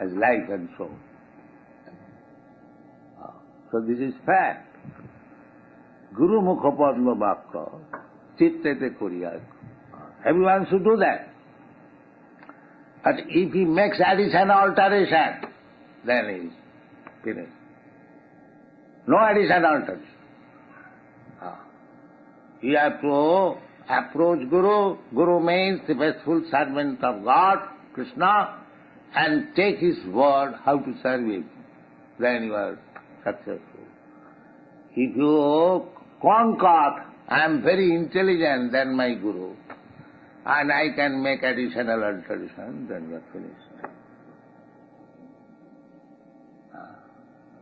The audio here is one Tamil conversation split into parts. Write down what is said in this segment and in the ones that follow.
as life and. Uh, So this is fact. Guru Mukhapadma Bhakta, Chittete Kuriya. Everyone should do that. But if he makes addition alteration, then he is finished. No addition alteration. Ah. You have to approach Guru. Guru means the faithful servant of God, Krishna, and take his word how to serve him. Then you are successful. If you conquer, I am very intelligent than my Guru, and I can make additional alteration, then you are finished.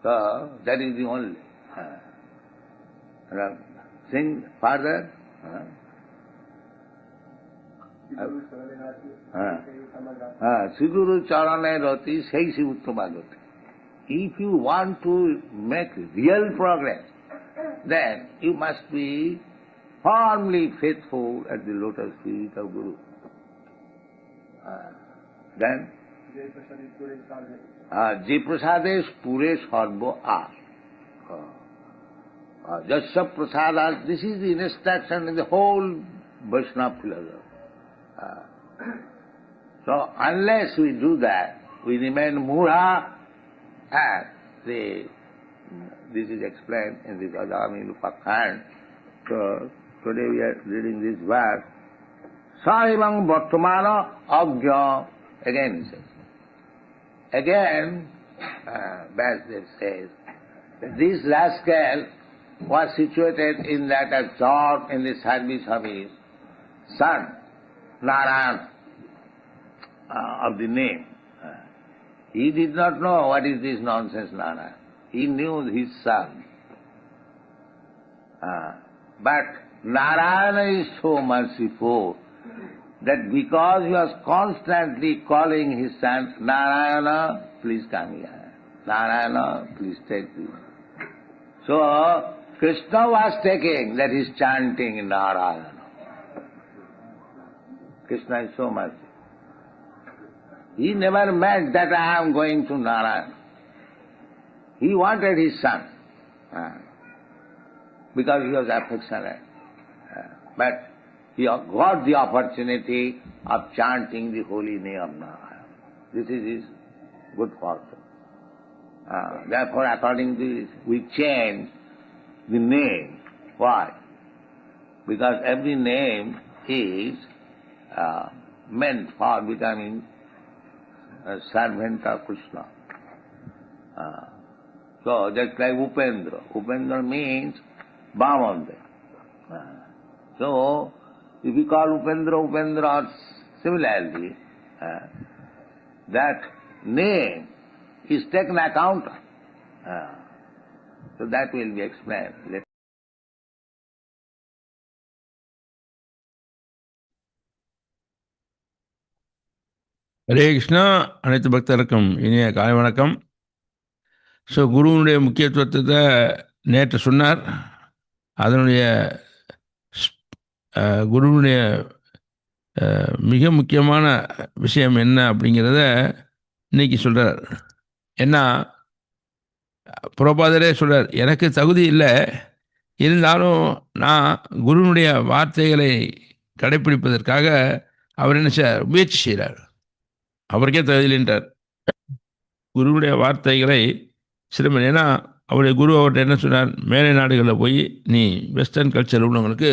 So, that is the only. Sing further. Ah. হ্যাঁ সিঁদুর চরণে রতি সেই সে If you want to make real progress, then you must be firmly faithful at the lotus feet of Guru. Uh, then, uh, যে প্রসাদে পুরে সর্ব আর যশ প্রসাদ আর this is instruction in the whole Vaishnava philosophy. So unless we do that, we remain mura and the, this is explained in the Gadami Lupakhand. So today we are reading this verse. Sahibang Bhattamana Agya, again he says. Again, uh, Vasudev says, this rascal was situated in that absorbed in the service of his son, Narayan, uh, of the name. Uh, he did not know what is this nonsense Narayan. He knew his son. Uh, but Narayana is so merciful that because he was constantly calling his son, Narayana, please come here. Narayana, please take this. So, Krishna was taking that he's chanting Narayana. Krishna is so merciful. He never meant that I am going to Narayan. He wanted his son uh, because he was affectionate. Uh, but he got the opportunity of chanting the holy name of Narayan. This is his good fortune. Uh, therefore, according to this, we change the name. Why? Because every name is uh, meant for becoming a servant of Krishna. Uh, so just like Upendra. Upendra means Bhamandev. Uh, so if you call Upendra Upendra, or similarly, uh, that name is taken account. Uh, so that will be explained later. Hare Krishna. அனைத்து பக்தருக்கும் இனிய காலை வணக்கம். ஸோ குருவினுடைய முக்கியத்துவத்தை நேற்று சொன்னார். அதனுடைய குருவினுடைய மிக முக்கியமான விஷயம் என்ன அப்படிங்கிறத இன்னைக்கு சொல்கிறார் ஏன்னா புரோபாதரே சொல்கிறார் எனக்கு தகுதி இல்லை. இருந்தாலும் நான் குருவினுடைய வார்த்தைகளை கடைப்பிடிப்பதற்காக அவர் என்ன செய்ய முயற்சி செய்கிறார். அவருக்கே தகுதியில்லைன்றார் குருவுடைய வார்த்தைகளை சிறுமன் ஏன்னா அவருடைய குரு அவர்கிட்ட என்ன சொன்னார்? மேலை நாடுகளில் போய் நீ வெஸ்டர்ன் கல்ச்சர் உள்ளவங்களுக்கு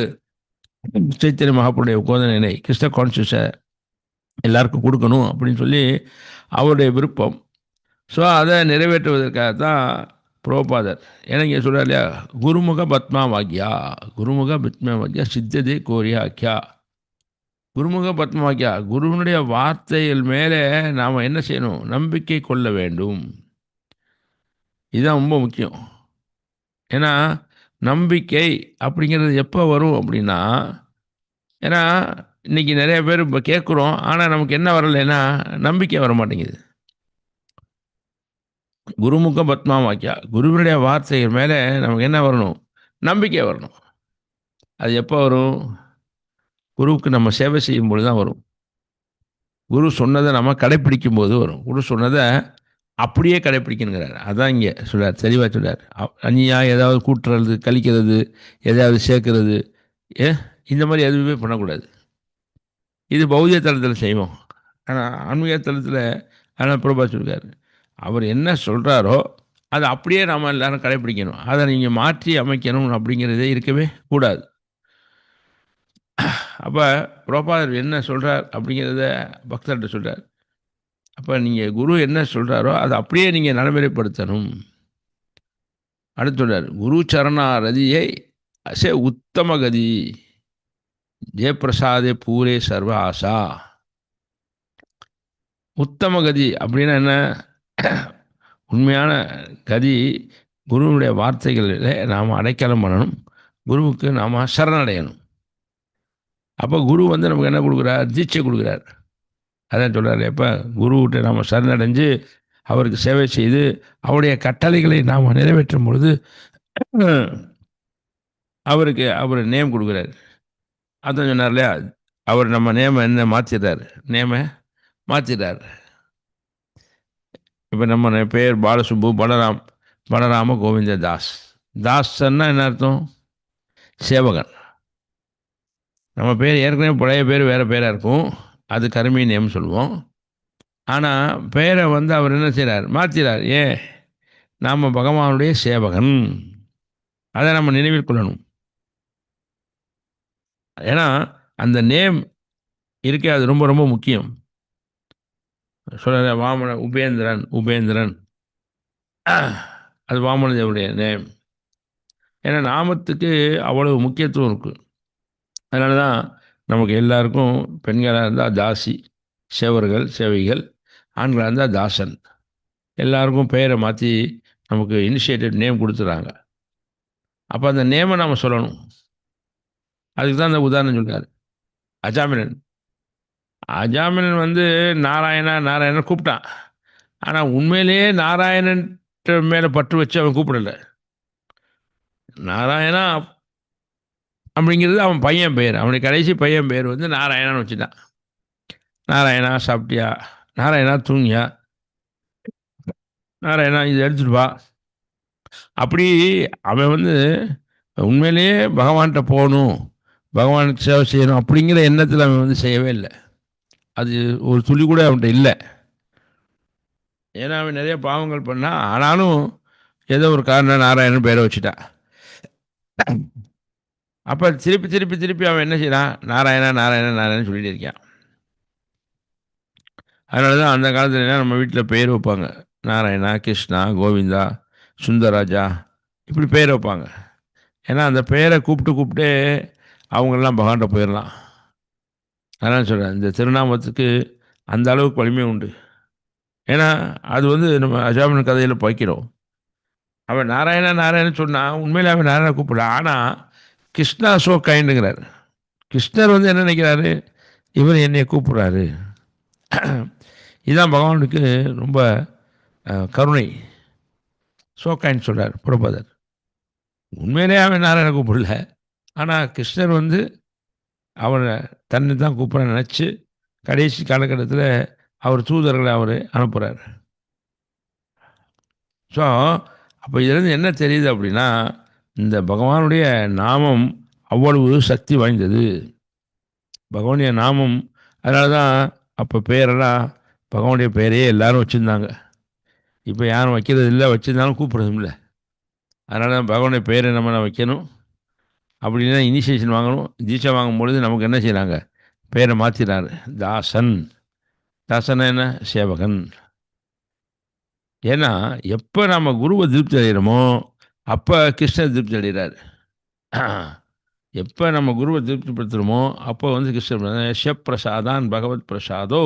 சைத்தன்ய மகாபுடைய கோதனை கிருஷ்ண கான்சியஸை எல்லாருக்கும் கொடுக்கணும் அப்படின்னு சொல்லி அவருடைய விருப்பம். ஸோ அதை நிறைவேற்றுவதற்காக தான் புரோபாதர் ஏன்னா இங்கே சொல்கிறார் இல்லையா? குருமுக பத்மா வாக்கியா குருமுக பத்மா வாக்கியா சித்ததே கோரியா ஆக்கியா. குருமுக பத்மவாக்கியா குருவனுடைய வார்த்தைகள் மேலே நாம் என்ன செய்யணும்? நம்பிக்கை கொள்ள வேண்டும். இதுதான் ரொம்ப முக்கியம். ஏன்னா நம்பிக்கை அப்படிங்கிறது எப்போ வரும் அப்படின்னா ஏன்னா இன்றைக்கி நிறைய பேர் இப்போ கேட்குறோம் ஆனால் நமக்கு என்ன வரலைன்னா நம்பிக்கை வர மாட்டேங்குது. குருமுக பத்மா வாக்கியா குருவினுடைய வார்த்தைகள் மேலே நமக்கு என்ன வரணும்? நம்பிக்கை வரணும். அது எப்போ வரும்? குருவுக்கு நம்ம சேவை செய்யும் பொழுது தான் வரும். குரு சொன்னதை நம்ம கடைப்பிடிக்கும் போது வரும். குரு சொன்னதை அப்படியே கடைப்பிடிக்கணுங்கிறார். அதான் இங்கே சொல்கிறார் தெளிவாக சொல்கிறார் அந்நியாக அந்நியா ஏதாவது கூட்டுறது கழிக்கிறது எதாவது சேர்க்கறது ஏ? இந்த மாதிரி எதுவுமே பண்ணக்கூடாது. இது பௌதிக தளத்தில் செய்வோம். ஆனால் ஆன்மீக தளத்தில் ஆனால் பிரபா சொல்கிறார் அவர் என்ன சொல்கிறாரோ அதை அப்படியே நாம் எல்லாரும் கடைப்பிடிக்கணும். அதை நீங்கள் மாற்றி அமைக்கணும் அப்படிங்கிறதே இருக்கவே கூடாது. அப்போ புரோபாதர் என்ன சொல்கிறார் அப்படிங்கிறத பக்தர்கிட்ட சொல்கிறார் அப்போ நீங்கள் குரு என்ன சொல்கிறாரோ அதை அப்படியே நீங்கள் நடைமுறைப்படுத்தணும். அடுத்து சொல்றார் குரு சரணா ரதியை அசே உத்தம கதி. ஜெயப்பிரசாதே பூரே சர்வ ஆசா. உத்தம கதி அப்படின்னா என்ன? உண்மையான கதி குருவுடைய வார்த்தைகளில் நாம் அடைக்கலம் பண்ணணும். குருவுக்கு நாம் சரணடையணும் அப்போ குரு வந்து நமக்கு என்ன கொடுக்குறார்? தீட்சை கொடுக்குறார். அதான் சொல்கிறார் எப்போ? குருவிட்ட நாம் சரணடைஞ்சு அவருக்கு சேவை செய்து அவருடைய கட்டளைகளை நாம் நிறைவேற்றும் பொழுது அவருக்கு அவர் நேம் கொடுக்குறாரு. அதான் சொன்னார் இல்லையா? அவர் நம்ம நேம என்ன மாற்றிடுறாரு நேம மாற்றிடுறாரு இப்போ நம்ம பேர் பாலசுப்பு பலராம் பலராம கோவிந்த தாஸ் தாஸ்ன்னா என்ன அர்த்தம்? சேவகன் நம்ம பேர் ஏற்கனவே பழைய பேர் வேறு பேராக இருக்கும். அது கருமி நேம் சொல்லுவோம். ஆனால் பெயரை வந்து அவர் என்ன செய்கிறார் மாற்றிறார் ஏ நாம் பகவானுடைய சேவகன். அதை நம்ம நினைவில் கொள்ளணும். ஏன்னா அந்த நேம் இருக்கே அது ரொம்ப ரொம்ப முக்கியம். சொல்கிற வாமன உபேந்திரன் உபேந்திரன். அது வாமனதேவனுடைய நேம். ஏன்னா நாமத்துக்கு அவ்வளவு முக்கியத்துவம் இருக்குது அதனால தான் நமக்கு எல்லாருக்கும் பெண்களாக இருந்தால் தாசி சேவர்கள் சேவைகள் ஆண்களாக இருந்தால் தாசன். எல்லாருக்கும் பெயரை மாற்றி நமக்கு இனிஷியேட்டிவ் நேம் கொடுத்துறாங்க. அப்போ அந்த நேமை நாம் சொல்லணும். அதுக்கு தான் அந்த உதாரணம் சொல்கிறார் அஜாமினன். அஜாமினன் வந்து நாராயணா நாராயணன் கூப்பிட்டான். ஆனால் உண்மையிலேயே நாராயணன் மேலே பற்று வச்சு அவன் கூப்பிடல. நாராயணா அப்படிங்கிறது அவன் பையன் பெயர் அவனுடைய கடைசி பையன் பெயர் வந்து நாராயணான்னு வச்சுட்டான். நாராயணா சாப்பிட்டியா? நாராயணா தூங்கியா? நாராயணா இதை எடுத்துட்டு வா. அப்படி அவன் வந்து உண்மையிலேயே பகவான்கிட்ட போகணும் பகவானுக்கு சேவை செய்யணும் அப்படிங்கிற எண்ணத்தில் அவன் வந்து செய்யவே இல்லை. அது ஒரு துளி கூட அவன்கிட்ட இல்லை. ஏன்னா அவன் நிறைய பாவங்கள் பண்ணான். ஆனாலும் ஏதோ ஒரு காரணம் நாராயணன் பேரை வச்சுட்டான். அப்போ திருப்பி திருப்பி திருப்பி அவன் என்ன செய்கிறான் நாராயணா நாராயணா நாராயணன் சொல்லிட்டு இருக்கான். அதனால தான் அந்த காலத்துல நம்ம வீட்டில் பெயர் வைப்பாங்க. நாராயணா கிருஷ்ணா கோவிந்தா சுந்தரராஜா இப்படி பெயர் வைப்பாங்க. ஏன்னா அந்த பெயரை கூப்பிட்டு கூப்பிட்டு அவங்கெல்லாம் பகவான்கிட்ட போயிடலாம் அதான் சொல்கிறேன் இந்த திருநாமத்துக்கு அந்த அளவுக்கு வலிமை உண்டு. ஏன்னா அது வந்து நம்ம அஜாமன் கதையில் வைக்கிறோம் அவன் நாராயணா நாராயணன் சொன்னான் உண்மையிலே அவன் நாராயண கூப்பிடலாம் ஆனால் கிருஷ்ணா சோ கைண்டுங்கிறார் கிருஷ்ணர் வந்து என்ன நினைக்கிறாரு? இவர் என்னை கூப்பிட்றாரு. இதுதான் பகவானுக்கு ரொம்ப கருணை. சோ கைண்ட் சொல்கிறார் புரபதர் உண்மையிலே அவன் நாராயண கூப்பிடல. ஆனால் கிருஷ்ணர் வந்து அவனை தன்னை தான் கூப்பிட நினச்சி கடைசி காலகட்டத்தில் அவர் தூதர்களை அவர் அனுப்புகிறார் ஸோ அப்போ இதுலேருந்து என்ன தெரியுது அப்படின்னா இந்த பகவானுடைய நாமம் அவ்வளவு சக்தி வாய்ந்தது. பகவானுடைய நாமம் அதனால தான் அப்போ பேரெல்லாம் பகவானுடைய பெயரையே எல்லாரும் வச்சுருந்தாங்க. இப்போ யாரும் வைக்கிறது இல்லை வச்சுருந்தாலும் கூப்பிட்றதும் இல்லை அதனால தான் பகவானுடைய பேரை நம்ம நான் வைக்கணும்? அப்படின்னா இனிஷியேஷன் வாங்கணும். தீட்சை வாங்கும்பொழுது நமக்கு என்ன செய்கிறாங்க பேரை மாற்றினார் தாசன். தாசன் என்ன? சேவகன். ஏன்னா எப்போ நம்ம குருவை திருப்தி அடைகிறோமோ அப்போ கிருஷ்ணர் திருப்தி அடைகிறார். எப்போ நம்ம குருவை திருப்திப்படுத்துகிறோமோ அப்போ வந்து கிருஷ்ணர் யஷ்ய பிரசாதான் பகவத் பிரசாதோ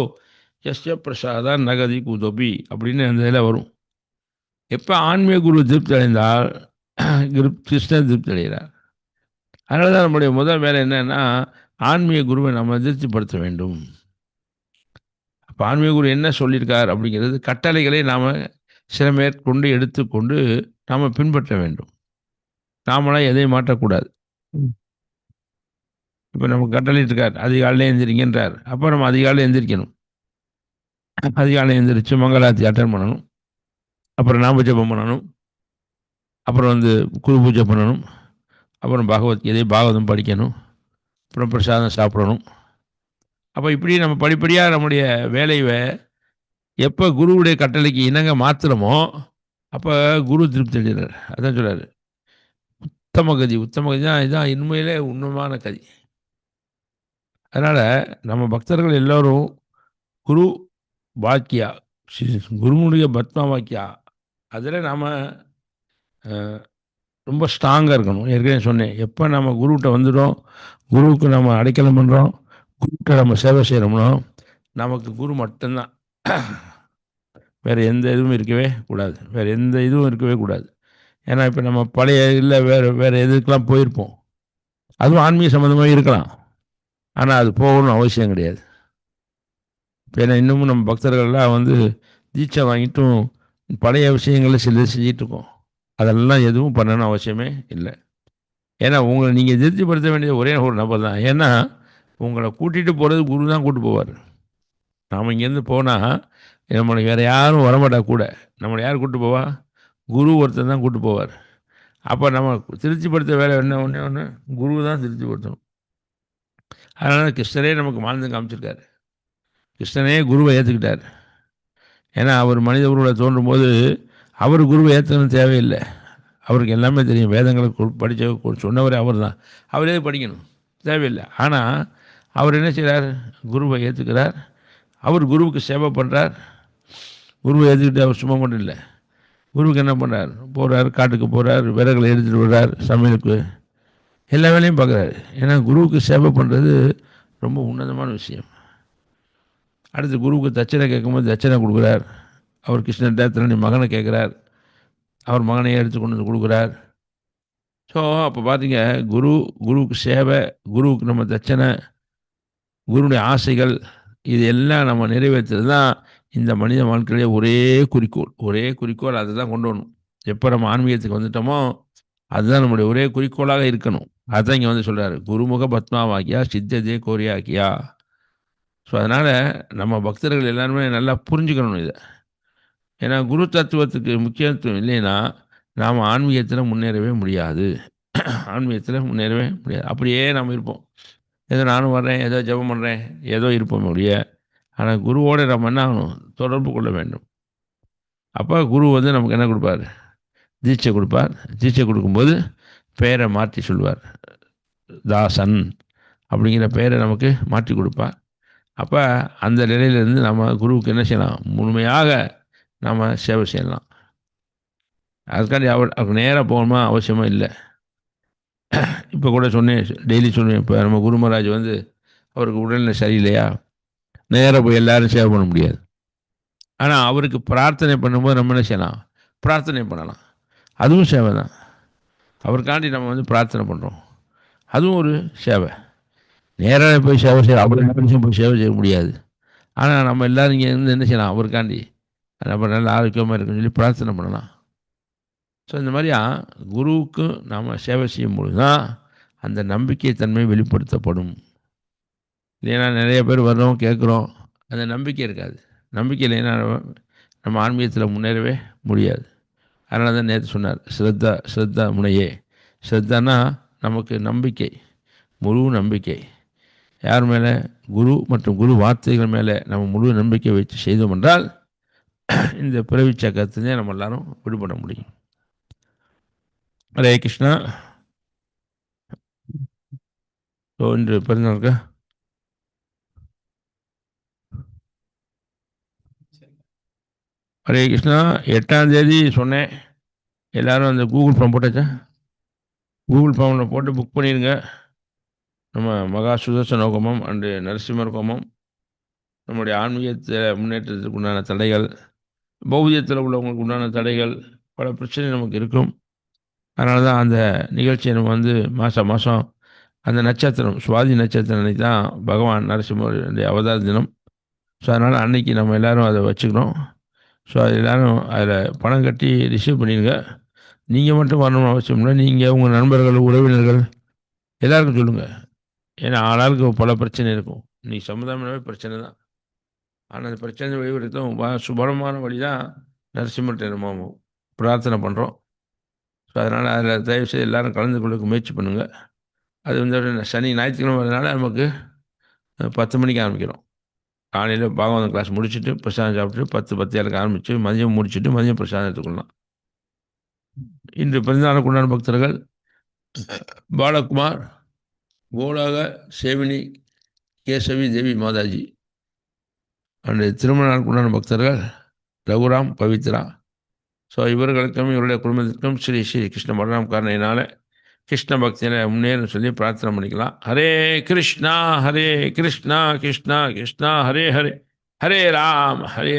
யஷ்ய பிரசாதான் நகதி குதோபி அப்படின்னு அந்த இதில் வரும். எப்போ ஆன்மீக குரு திருப்தி அடைந்தால் கிருஷ்ணர் திருப்தி அடைகிறார். அதனால தான் நம்முடைய முதல் வேலை என்னென்னா ஆன்மீக குருவை நம்ம திருப்திப்படுத்த வேண்டும். அப்போ ஆன்மீக குரு என்ன சொல்லியிருக்கார் அப்படிங்கிறது கட்டளைகளை நாம் சில மேற்கொண்டு எடுத்துக்கொண்டு நாம் பின்பற்ற வேண்டும். நாமளாம் எதையும் மாற்றக்கூடாது. இப்போ நம்ம கட்டளையிட்டிருக்கார் அதிகாலையில் எந்திரிங்கன்றார். அப்போ நம்ம அதிகாலையில் எந்திரிக்கணும். அதிகாலை எழுந்திரிச்சு மங்களாத்தி அட்டன் பண்ணணும். அப்புறம் நாம ஜெபம் பண்ணணும். அப்புறம் வந்து குரு பூஜை பண்ணணும். அப்புறம் பகவத்கீதை பாகவதம் படிக்கணும். அப்புறம் பிரசாதம் சாப்பிடணும். அப்போ இப்படி நம்ம படிப்படியாக நம்முடைய வேலையை எப்போ குருவுடைய கட்டளைக்கு இணங்க மாத்திரமோ அப்போ குரு திருப்தி அடைகிறார். அதான் சொல்கிறார் உத்தம கதி. உத்தம கதி தான் இதுதான் உண்மையிலே உண்மையான கதி. அதனால் நம்ம பக்தர்கள் எல்லோரும் குரு வாக்கியா ஸ்ரீ- பத்மா வாக்கியா அதில் நாம் ரொம்ப ஸ்ட்ராங்காக இருக்கணும். ஏற்கனவே சொன்னேன். எப்போ நம்ம குருக்கிட்ட வந்துடும் குருவுக்கு நம்ம அடைக்கலம் பண்ணுறோம் குருக்கிட்ட நம்ம சேவை செய்கிறோம்னோ நமக்கு குரு மட்டும்தான். வேறு எந்த இதுவும் இருக்கவே கூடாது. வேறு எந்த இதுவும் இருக்கவே கூடாது. ஏன்னா இப்போ நம்ம பழைய இல்லை வேறு வேறு எதுக்கெலாம் போயிருப்போம். அதுவும் ஆன்மீக சம்மந்தமாக இருக்கலாம். ஆனால் அது போகணும்னு அவசியம் கிடையாது. இப்ப ஏன்னா இன்னமும் நம்ம பக்தர்கள்லாம் வந்து தீட்சை வாங்கிட்டும் பழைய விஷயங்களை சில செஞ்சிகிட்டு இருக்கோம் அதெல்லாம் எதுவும் பண்ணணும்னு அவசியமே இல்லை. ஏன்னா உங்களை நீங்கள் திருப்திப்படுத்த வேண்டியது ஒரே ஒரு நபர் தான். ஏன்னா உங்களை கூட்டிகிட்டு போகிறது குரு தான் கூட்டு போவார். நாம் இங்கேருந்து போனால் நம்மளுக்கு வேறு யாரும் வரமாட்டா கூட. நம்மளை யார் கூட்டு போவா? குரு ஒருத்தன் தான் கூட்டு போவார். அப்போ நம்ம திருச்சிப்படுத்த வேலை என்ன? ஒன்று ஒன்று குரு தான் திருச்சிப்படுத்தணும் அதனால் கிருஷ்ணரே நமக்கு வாழ்ந்து காமிச்சிருக்காரு. கிருஷ்ணனே குருவை ஏற்றுக்கிட்டார் ஏன்னா அவர் மனித உருவில் தோன்றும் போது அவர் குருவை ஏற்றணும் தேவையில்லை. அவருக்கு எல்லாமே தெரியும். வேதங்களை படித்த சொன்னவரே அவர் தான் அவரே படிக்கணும்? தேவையில்லை. ஆனால் அவர் என்ன செய்கிறார் குருவை ஏற்றுக்கிறார் அவர் குருவுக்கு சேவை பண்ணுறார் குருவை ஏற்றுக்கிட்டு அவர் சும்மா மட்டும் இல்லை. குருவுக்கு என்ன பண்ணுறார் போகிறார் காட்டுக்கு போகிறார் விறகுகளை எடுத்துகிட்டு வர்றார் சமையலுக்கு. எல்லா வேலையும் பார்க்குறாரு. ஏன்னா குருவுக்கு சேவை பண்ணுறது ரொம்ப உன்னதமான விஷயம். அடுத்து குருவுக்கு தட்சணை கேட்கும்போது தச்சனை கொடுக்குறார். அவர் கிருஷ்ணன் தன்னுடைய மகனை கேட்குறார். அவர் மகனையே எடுத்து கொண்டு வந்து கொடுக்குறார். ஸோ அப்போ பார்த்தீங்க குரு குருவுக்கு சேவை குருவுக்கு நம்ம தச்சனை குருடைய ஆசைகள் இது எல்லாம் நம்ம நிறைவேற்றுறது தான் இந்த மனித வாழ்க்கையிலே ஒரே குறிக்கோள் ஒரே குறிக்கோள் அதை தான் கொண்டு வரணும். எப்போ நம்ம ஆன்மீகத்துக்கு வந்துட்டோமோ அதுதான் நம்முடைய ஒரே குறிக்கோளாக இருக்கணும். அதுதான் இங்கே வந்து சொல்கிறாரு குருமுக பத்மாவாக்கியா சித்ததே கோரியாக்கியா. ஸோ அதனால் நம்ம பக்தர்கள் எல்லாருமே நல்லா புரிஞ்சுக்கணும் இதை. ஏன்னா குரு தத்துவத்துக்கு முக்கியத்துவம் இல்லைன்னா நாம் ஆன்மீகத்தில் முன்னேறவே முடியாது. ஆன்மீகத்தில் முன்னேறவே முடியாது. அப்படியே நம்ம இருப்போம். ஏதோ நானும் வர்றேன் ஏதோ ஜெபம் பண்ணுறேன் ஏதோ இருப்போம் முடிய ஆனால் குருவோடு நம்ம என்ன ஆகணும்? தொடர்பு கொள்ள வேண்டும். அப்போ குரு வந்து நமக்கு என்ன கொடுப்பார்? தீட்சை கொடுப்பார். தீட்சை கொடுக்கும்போது பெயரை மாற்றி சொல்வார் தாசன் அப்படிங்கிற பெயரை நமக்கு மாற்றி கொடுப்பார். அப்போ அந்த நிலையிலேருந்து நம்ம குருவுக்கு என்ன செய்யலாம்? முழுமையாக நாம் சேவை செய்யலாம். அதுக்காண்டி அவர் அவருக்கு நேராக போகணுமா? அவசியமாக இல்லை. இப்போ கூட சொன்னேன் டெய்லி சொன்னேன். இப்போ நம்ம குருமராஜ் வந்து அவருக்கு உடல்நிலை சரியில்லையா? நேராக போய் எல்லாரும் சேவை பண்ண முடியாது. ஆனால் அவருக்கு பிரார்த்தனை பண்ணும்போது நம்ம என்ன செய்யலாம்? பிரார்த்தனை பண்ணலாம். அதுவும் சேவை தான். அவருக்காண்டி நம்ம வந்து பிரார்த்தனை பண்ணுறோம் அதுவும் ஒரு சேவை. நேராக போய் சேவை செய்ய அவ்வளோ நிமிஷம் போய் சேவை செய்ய முடியாது. ஆனால் நம்ம எல்லோரும் இங்கே இருந்து என்ன செய்யலாம்? அவருக்காண்டி நம்ம நல்ல ஆரோக்கியமாக இருக்குன்னு சொல்லி பிரார்த்தனை பண்ணலாம். ஸோ இந்த மாதிரியா குருவுக்கு நாம் சேவை செய்யும் பொழுது தான் அந்த நம்பிக்கை தன்மை வெளிப்படுத்தப்படும். இல்லைன்னா நிறைய பேர் வர்றோம் கேட்குறோம். அந்த நம்பிக்கை இருக்காது. நம்பிக்கை இல்லைன்னா நம்ம ஆன்மீகத்தில் முன்னேறவே முடியாது. அதனால தான் நேற்று சொன்னார் ஸ்ரத்தா ஸ்ரத்தா முனையே. ஸ்ரத்தானா நமக்கு நம்பிக்கை முழு நம்பிக்கை. யார் மேலே? குரு மற்றும் குரு வார்த்தைகள் மேலே நம்ம முழு நம்பிக்கை வச்சு செய்தோம் என்றால் இந்த பிறவி சக்கரத்துலேயே நம்ம எல்லாரும் விடுபட முடியும். ஹரே கிருஷ்ணா. ஸோ இன்று பிறந்தநாளுக்கு? ஹரே கிருஷ்ணா எட்டாம் தேதி சொன்னேன். எல்லாரும் அந்த கூகுள் ஃபார்ம் போட்டாச்சா? கூகுள் ஃபார்மில் போட்டு புக் பண்ணிடுங்க. நம்ம மகா சுதர்சன ஹோமம் அண்டு நரசிம்மர் ஹோமம். நம்முடைய ஆன்மீகத்தில் முன்னேற்றத்துக்கு உண்டான தடைகள் பௌதியத்தில் உள்ளவங்களுக்கு உண்டான தடைகள் பல பிரச்சனை நமக்கு இருக்கும். அதனால தான் அந்த நிகழ்ச்சியை நம்ம வந்து மாதம் மாதம் அந்த நட்சத்திரம் சுவாதி நட்சத்திரம் அன்னைக்கு தான் பகவான் நரசிம்மருடைய அவதார தினம். ஸோ அதனால் அன்னைக்கு நம்ம எல்லாரும் அதை வச்சுக்கிறோம். ஸோ அது எல்லோரும் அதில் பணம் கட்டி ரிசீவ் பண்ணிடுங்க. நீங்கள் மட்டும் வரணும்னு அவசியம் இல்லை. நீங்கள் உங்கள் நண்பர்கள் உறவினர்கள் எல்லாருக்கும் சொல்லுங்கள் ஏன்னா ஆளாளுக்கு பல பிரச்சனை இருக்கும். நீ சமுதாயமே பிரச்சனை தான். ஆனால் அந்த பிரச்சனை வழிபடுத்தும் சுபலமான வழி தான் நரசிம்மர் நம்ம பிரார்த்தனை பண்ணுறோம் ஸோ அதனால் அதில் தயவுசெய்து எல்லோரும் கலந்து கொள்ள முயற்சி பண்ணுங்கள் அது வந்து சனி ஞாயிற்றுக்கிழமை வரதுனால நமக்கு பத்து மணிக்கு ஆரம்பிக்கிறோம். காலையில் பாகவதம் கிளாஸ் முடிச்சுட்டு பிரசாதம் சாப்பிட்டு பத்து பத்து ஏழுக்கு ஆரம்பித்து மதியம் முடிச்சுட்டு மதியம் பிரசாதம் எடுத்துக்கொள்ளலாம். இன்று பிறந்தநாள் கொண்டாடும் பக்தர்கள் பாலகுமார் கோலாக சேவினி கேசவி தேவி மாதாஜி. அன்று திருமண நாள் கொண்டாடும் பக்தர்கள் ரகுராம் பவித்ரா. ஸோ இவர்களுக்கும் இவருடைய குடும்பத்திற்கும் ஸ்ரீ ஸ்ரீ கிருஷ்ண பலராம் காரணையினால கிருஷ்ண பக்தியில் முன்னேறும் சொல்லி பிரார்த்தனை பண்ணிக்கலாம். ஹரே கிருஷ்ணா ஹரே கிருஷ்ணா கிருஷ்ணா கிருஷ்ணா ஹரே ஹரே. ஹரே ராம் ஹரே